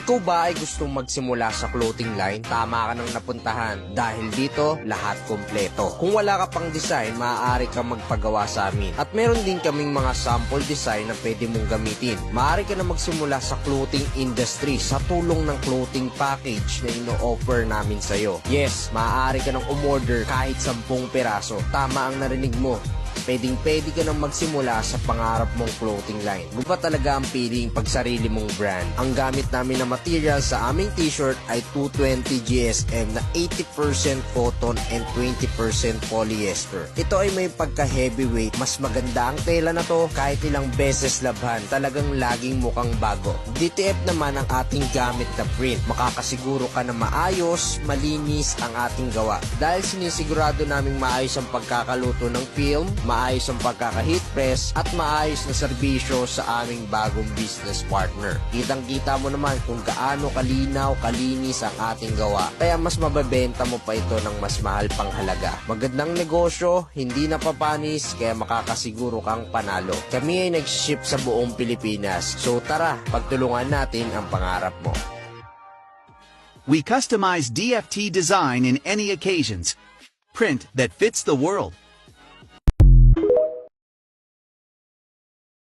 Ikaw ba ay gustong magsimula sa clothing line? Tama ka nang napuntahan dahil dito lahat kompleto. Kung wala ka pang design, maaari ka magpagawa sa amin. At meron din kaming mga sample design na pwede mong gamitin. Maaari ka na magsimula sa clothing industry sa tulong ng clothing package na ino-offer namin sa'yo. Yes, maaari ka nang umorder kahit 10 peraso. Tama ang narinig mo pwedeng pwede ka nang magsimula sa pangarap mong clothing line. Guba talaga ang piling pag sarili mong brand. Ang gamit namin na material sa aming t-shirt ay 220 GSM na 80% cotton and 20% polyester. Ito ay may pagka-heavyweight. Mas maganda ang tela na to kahit ilang beses labhan. Talagang laging mukhang bago. DTF naman ang ating gamit na print. Makakasiguro ka na maayos, malinis ang ating gawa. Dahil sinisigurado naming maayos ang pagkakaluto ng film, maayos ang pagkaka-heat press, at maayos na serbisyo sa aming bagong business partner. Kitang-kita mo naman kung gaano kalinaw, kalinis ang ating gawa. Kaya mas mabebenta mo pa ito ng mas mahal pang halaga. Magandang negosyo, hindi napapanis, kaya makakasiguro kang panalo. Kami ay nag-ship sa buong Pilipinas. So tara, pagtulungan natin ang pangarap mo. We customize DFT design in any occasions. Print that fits the world.